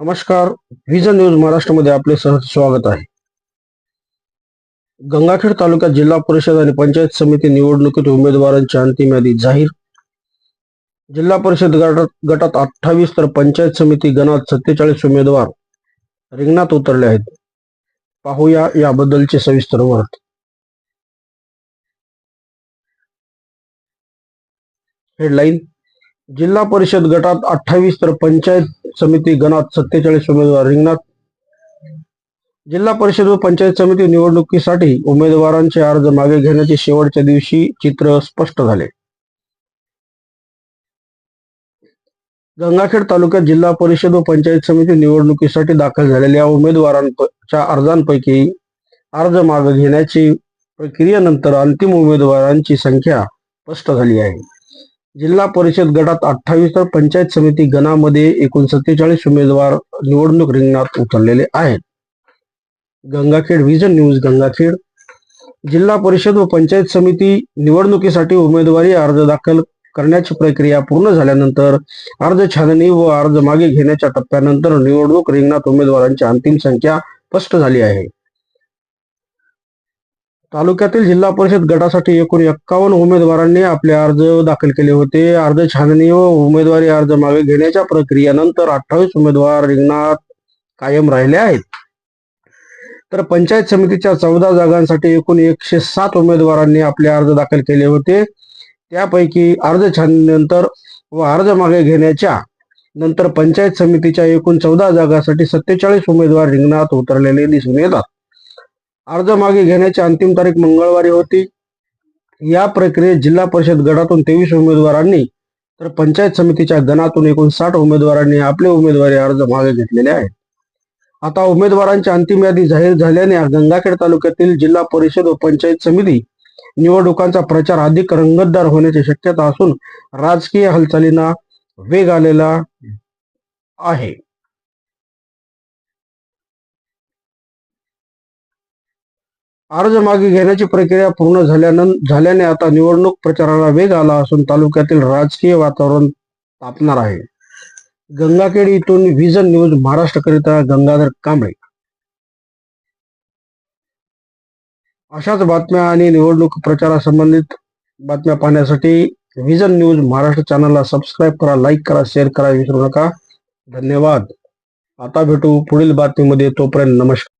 नमस्कार. Vision news महाराष्ट्रामध्ये आपले सहज स्वागत आहे. गंगाखेड तालुक्यात जिल्हा परिषद आणि पंचायत समिती निवडणुकीत उमेदवारांची अंतिम यादी जाहीर. जिल्हा परिषद गटात गटात अठ्ठावीस तर पंचायत समिती गणात सत्तेचाळीस उमेदवार रिंगणात उतरले आहेत. पाहूया याबद्दलचे सविस्तर वर्त. हेडलाईन. जिल्हा परिषद गटात अठ्ठावीस तर पंचायत समिती गणात सत्तेचाळीस उमेदवार रिंगणात. जिल्हा परिषद व पंचायत समिती निवडणुकीसाठी उमेदवारांचे अर्ज मागे घेण्याचे शेवटच्या दिवशी चित्र स्पष्ट झाले. गंगाखेड तालुक्यात जिल्हा परिषद व पंचायत समिती निवडणुकीसाठी दाखल झालेल्या उमेदवारांच्या अर्जांपैकी अर्ज मागे घेण्याची प्रक्रियेनंतर अंतिम उमेदवारांची संख्या स्पष्ट झाली आहे. जिल्हा परिषद गटात अठ्ठावीस तर पंचायत समिती गणामध्ये एकूण सत्तेचाळीस उमेदवार निवडणूक रिंगणात उतरलेले आहेत. Gangakhed vision news Gangakhed. जिल्हा परिषद व पंचायत समिती निवडणुकीसाठी उमेदवारी अर्ज दाखल करण्याची प्रक्रिया पूर्ण झाल्यानंतर अर्ज छाननी व अर्ज मागे घेण्याच्या टप्प्यानंतर निवडणूक रिंगणात उमेदवारांची अंतिम संख्या स्पष्ट झाली आहे. तालुक्यातील जिल्हा परिषद गटासाठी एकूण एक्कावन्न उमेदवारांनी आपले अर्ज दाखल केले होते. अर्ज छाननी व उमेदवारी अर्ज मागे घेण्याच्या प्रक्रियेनंतर अठ्ठावीस उमेदवार रिंगणात कायम राहिले आहेत. तर पंचायत समितीच्या चौदा जागांसाठी एकूण एकशे सात उमेदवारांनी आपले अर्ज दाखल केले होते. त्यापैकी अर्ज छाननीनंतर व अर्ज मागे घेण्याच्या नंतर पंचायत समितीच्या एकूण चौदा जागांसाठी सत्तेचाळीस उमेदवार रिंगणात उतरलेले दिसून येतात. अर्ज मागे घेण्याची अंतिम तारीख मंगळवारी होती. या प्रक्रियेत जिल्हा परिषद गटातून तेवीस उमेदवारांनी तर पंचायत समितीच्या गणातून एकूण साठ उमेदवारांनी आपले उमेदवारी अर्ज मागे घेतलेले आहेत. आता उमेदवारांची अंतिम यादी जाहीर झाल्याने गंगाखेड तालुक्यातील जिल्हा परिषद व पंचायत समिती निवडणुकांचा प्रचार अधिक रंगतदार होण्याची शक्यता असून राजकीय हालचालींना वेग आलेला आहे. अर्ज मागे घेण्याची प्रक्रिया पूर्ण झाल्यानंतर झाल्याने आता निवडणूक प्रचाराला वेग आला असून तालुक्यातील राजकीय वातावरण तापणार आहे. गंगाखेड इथून व्हिजन न्यूज महाराष्ट्रकरिता गंगाधर कांबळे. अशाच बातम्या आणि निवडणूक प्रचारासंबंधित बातम्या पाहण्यासाठी व्हिजन न्यूज महाराष्ट्र चॅनलला सबस्क्राईब करा लाईक करा शेअर करा विसरू नका. धन्यवाद. आता भेटू पुढील बातमीमध्ये. तोपर्यंत नमस्कार.